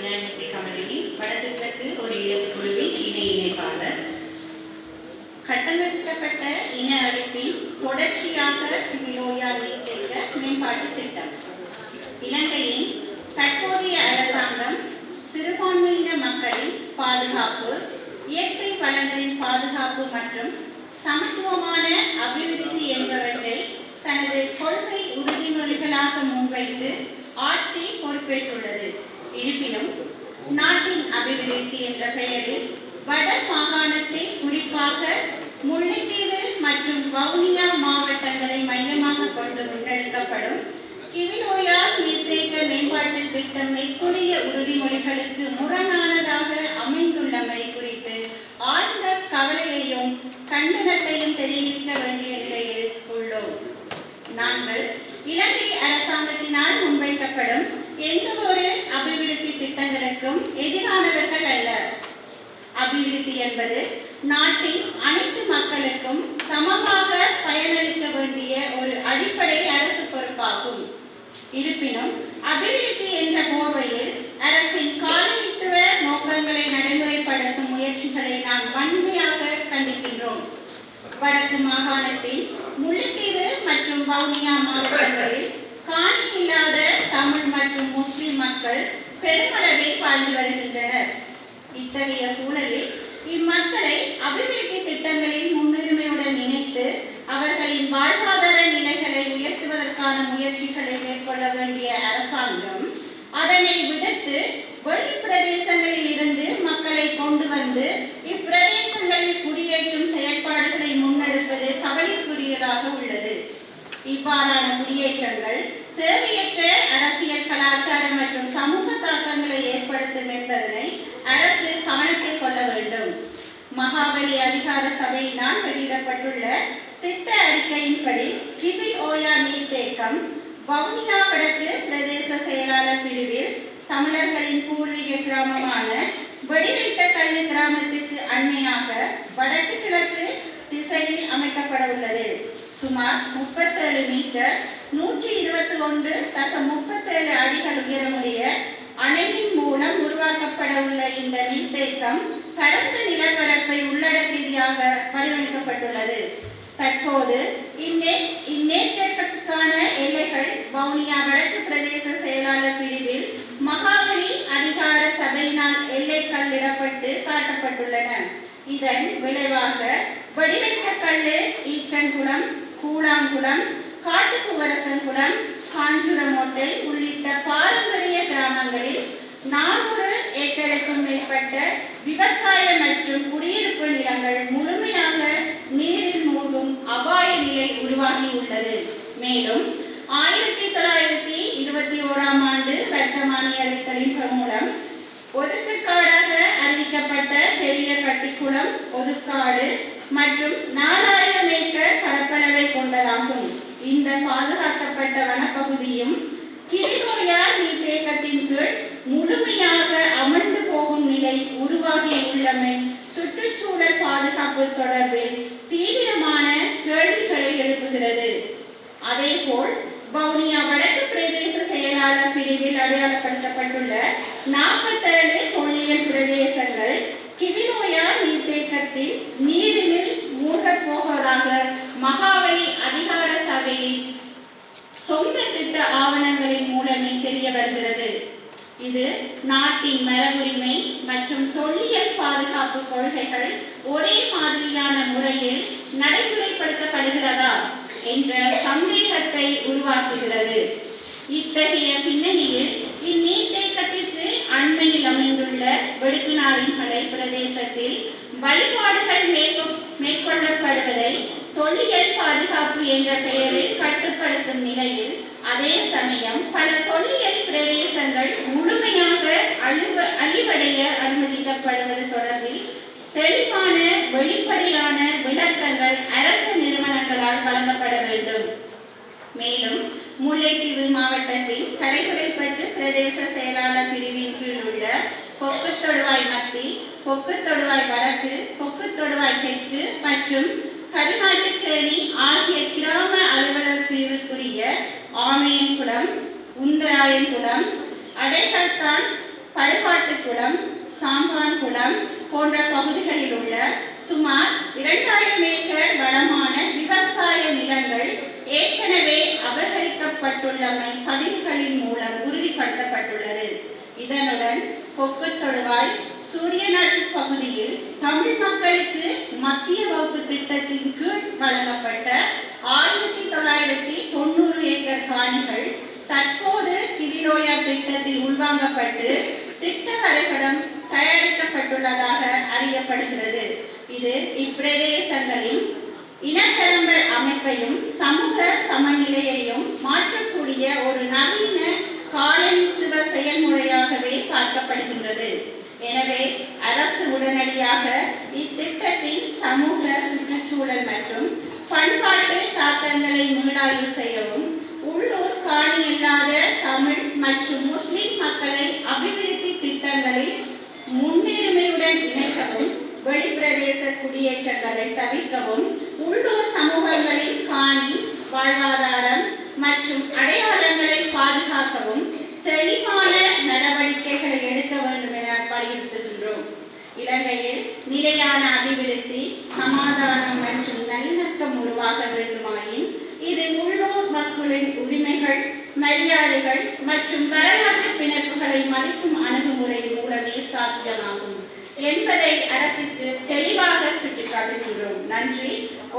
விநாயகத்தை கமலினி வடக்கு கிழக்கு ஒரு குழுவின் இணை இணைப்பாளர் கட்டமைக்கப்பட்ட இன அழிப்பின் தொடர்ச்சியாக கிமிலோயா நீர்த்தேக்க மேம்பாட்டு திட்டம். இலங்கையின் தற்போதைய அரசாங்கம் சிறுபான்மையின மக்களின் பாதுகாப்பு இயற்கை வளங்களின் பாதுகாப்பு மற்றும் சமத்துவமான அபிவிருத்தி என்பவற்றை தனது கொள்கை உறுதிமொழிகளாக முன்வைத்து ஆட்சி பொறுப்பேற்றுள்ளது. இருப்பினும் நாட்டின் அபிவிருத்தி என்ற பெயரில் வட மாகாணத்தில் குறிப்பாக முல்லைத்தீவு மற்றும் வவுனியா மாவட்டங்களை மையமாக கொண்டு முன்னெடுக்கப்படும் கிவிலோயா நீர்த்தேக்க மேம்பாட்டு திட்டம் மேற்கூறிய உறுதிமொழிகளுக்கு முரணானதாக அமைந்துள்ளமை குறித்து ஆழ்ந்த கவலையையும் கண்டனத்தையும் தெரிவிக்க வேண்டிய நிலையில் உள்ளோம். நாங்கள் இலங்கை அரசாங்கத்தினால் முன்வைக்கப்படும் எந்த திட்டங்களுக்கும் எதிரானவர்கள் அல்ல. அபிவிருத்தி என்பது நாட்டின் அனைத்து மக்களுக்கும் சமமாக பயனளிக்க வேண்டிய ஒரு அடிப்படை அரசு பொறுப்பாகும். இருப்பினும் அபிவிருத்தி என்ற போர்வையில் அரசின் காலனித்துவ நோக்கங்களை நடைமுறைப்படுத்தும் முயற்சிகளை நாம் வன்மையாக கண்டிக்கின்றோம். வடக்கு மாகாணத்தில் முல்லைத்தீவு மற்றும் வவுனியா மாவட்டங்களில் காணி இல்லாத தமிழ் மற்றும் முஸ்லிம் மக்கள் பெருமளவில் வாழ்ந்து வருகின்றனர். இத்தகைய சூழலில் இம்மக்களை அபிவிருத்தி திட்டங்களில் முன்னுரிமையுடன் இணைத்து அவர்களின் வாழ்வாதார நிலைகளை உயர்த்துவதற்கான முயற்சிகளை மேற்கொள்ள வேண்டிய அரசாங்கம் அதனை விடுத்து வெளி பிரதேசங்களில் இருந்து மக்களை கொண்டு வந்து இப்பிரதேசங்களில் குடியேற்றும் செயற்பாடுகளை முன்னெடுப்பது கவலைக்குரியதாக உள்ளது. இவ்வாறான குடியேற்றங்கள் தேவை அரசியல் கலாச்சார மற்றும் சமூக தாக்கங்களை ஏற்படுத்தும் என்பதனை அரசு கவனத்தில் கொள்ள வேண்டும் மகாபலி அதிகார சபையினால் வெளியிடப்பட்டுள்ள திட்ட அறிக்கையின்படி கிபி ஓயா நீர்த்தேக்கம் வவுனியா வடக்கு பிரதேச செயலாளர் பிரிவில் தமிழர்களின் பூர்வீக கிராமமான வெடிவைத்த கல்வி கிராமத்திற்கு அண்மையாக வடக்கு கிழக்கு திசையில் அமைக்கப்பட உள்ளது சுமார் முப்பத்தேழு மீட்டர் நூற்றி இருபத்தி ஒன்று தசம் முப்பத்தேழு அடிகள் உயரமுடைய அணையின் மூலம் உருவாக்கப்பட உள்ள இந்த நீர்த்தேக்கம் பரந்த நிலப்பரப்பு வடிவமைக்கப்பட்டுள்ளது தற்போது இந்நே எல்லைகள் வவுனியா வடக்கு பிரதேச செயலாளர் பிரிவில் மகாபலி அதிகார சபையினால் எல்லைகள் இடப்பட்டு காட்டப்பட்டுள்ளன. இதன் விளைவாக வடிவைத்த கல்லு ஈச்சன்குளம் கூழாங்குளம் காட்டுக்குவரசன்குளம் காஞ்சுரமோட்டை உள்ளிட்ட பாரம்பரிய கிராமங்களில் நானூறு ஏக்கருக்கும் மேற்பட்ட விவசாய மற்றும் குடியிருப்பு நிலங்கள் முழு மேலும் ஆயிரத்தி தொள்ளாயிரத்தி இருபத்தி ஓராம் ஆண்டு வர்த்தமானி அறிவித்தலின் மூலம் ஒதுக்குக்காடாக அறிவிக்கப்பட்ட பெரிய கட்டிக்குளம் ஒதுக்காடு மற்றும் நாலாயிரம் ஏக்கர் பரப்பளவை கொண்டதாகும். இந்த பாதுகாக்கப்பட்ட வனப்பகுதியும் கிளிநோயால் நீர்த்தேக்கத்தின் கீழ் முழுமையாக அமர்ந்து போகும் நிலை உருவாகியுள்ளமை சுற்றுச்சூழல் பாதுகாப்பு தொடர்பில் தீவிர அதேபோல் வவுனியா வடக்கு பிரதேச செயலாளர் பிரிவில் அடையாளப்படுத்தப்பட்டுள்ள நாற்பத்தேழு தொல்லியல் பிரதேசங்கள் கிவினோயா நீர்த்தேக்கத்தில் நீரினில் மூழ்கப் போவதாக மகாவலி அதிகார சபையின் சொந்த திட்ட ஆவணங்களின் மூலமே தெரிய வருகிறது. இது நாட்டின் மரபுரிமை மற்றும் தொல்லியல் பாதுகாப்பு கொள்கைகள் ஒரே மாதிரியான முறையில் நடைமுறைப்படுத்தப்படுகிறதா என்ற உருவாக்குகிறது. இத்தகைய பின்னணியில் இந்நீர்த்தேக்கத்திற்கு அண்மையில் அமைந்துள்ள வெடுக்குநாரின் மலை பிரதேசத்தில் வழிபாடுகள் மேற்கொ- மேற்கொள்ளப்படுவதை தொல்லியல் பாதுகாப்பு என்ற பெயரில் கட்டுப்படுத்தும் நிலையில் அதே சமயம் பல தொல்லியல் பிரதேசங்கள் முழுமையாக அழிவ அழிவடைய அனுமதிக்கப்படுவது தொடர்பில் தெளிவான வெளிப்படையான விளக்கங்கள் அரசு நிறுவனங்களால் வழங்கப்பட வேண்டும். மேலும் முல்லைத்தீவு மாவட்டத்தில் கரைகுறைப்பற்று பிரதேச செயலாளர் பிரிவின் கீழ் உள்ள கொக்கு தொடுவாய் மத்தி கொக்கு தொடுவாய் வடக்கு கொக்கு தொடுவாய் தெற்கு மற்றும் கருநாட்டுக்கேணி ஆகிய கிராம அலுவலர் பிரிவுக்குரிய ஆமையன்குளம் உந்தராயன்குளம் அடைக்கல்தான் படுகாட்டுக்குளம் சாம்பான்குளம் போன்ற பகுதிகளில் உள்ள சுமார் இரண்டாயிரம் ஏக்கர் வளமான விவசாய நிலங்கள் ஏற்கனவே அபகரிக்கப்பட்டுள்ளமை பதிவுகளின் மூலம் உறுதிப்படுத்தப்பட்டுள்ளது. இதனுடன் கொக்கு தொடுவாய் சூரியநாட்டு பகுதியில் தமிழ் மக்களுக்கு மத்திய வகுப்பு திட்டத்தின் கீழ் வழங்கப்பட்ட ஆயிரத்தி தொள்ளாயிரத்தி தொண்ணூறு ஏக்கர் காணிகள் தற்போது கிவிலோயா திட்டத்தில் உள்வாங்கப்பட்டு திட்ட வரைபடம் தயாரிக்கப்பட்டுள்ளதாக அறியப்படுகிறது. இது இப்பிரதேசங்களின் இனக்கரங்கள் அமைப்பையும் சமூக சமநிலையையும் மாற்றக்கூடிய ஒரு நவீன காலனித்துவ செயல்முறையாகவே பார்க்கப்படுகின்றது. எனவே அரசு உடனடியாக இத்திட்டத்தின் சமூக சுற்றுச்சூழல் மற்றும் பண்பாட்டு தாக்கங்களை மீளாய்வு செய்யவும் உள்ளூர் காணி இல்லாத தமிழ் மற்றும் முஸ்லிம் மக்களை அபிவிருத்தி திட்டங்களில் முன்னுரிமையுடன் இணைக்க வெளிப்பிரதேச குடியேற்றங்களை தவிர்க்கவும் உள்ளூர் சமூகங்களின் காணி வாழ்வாதாரம் மற்றும் அடையாளங்களை பாதுகாக்கவும் தெளிவான நடவடிக்கைகளை எடுக்க வேண்டும் என வலியுறுத்துகின்றோம். இலங்கையில் நிலையான அபிவிருத்தி சமாதானம் மற்றும் நல்லிணக்கம் உருவாக வேண்டுமாயின் இது உள்ளூர் மக்களின் உரிமைகள் மரியாதைகள் மற்றும் வரலாற்று பிணைப்புகளை மதிக்கும் அணுகுமுறை மூலமே சாத்தியமாகும் என்பதை அரசு நன்றி.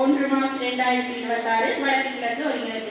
ஒன்று மாசம் இரண்டாயிரத்தி இருபத்தாறு வடக்கு கிழக்கு ஒருங்கிணைப்பு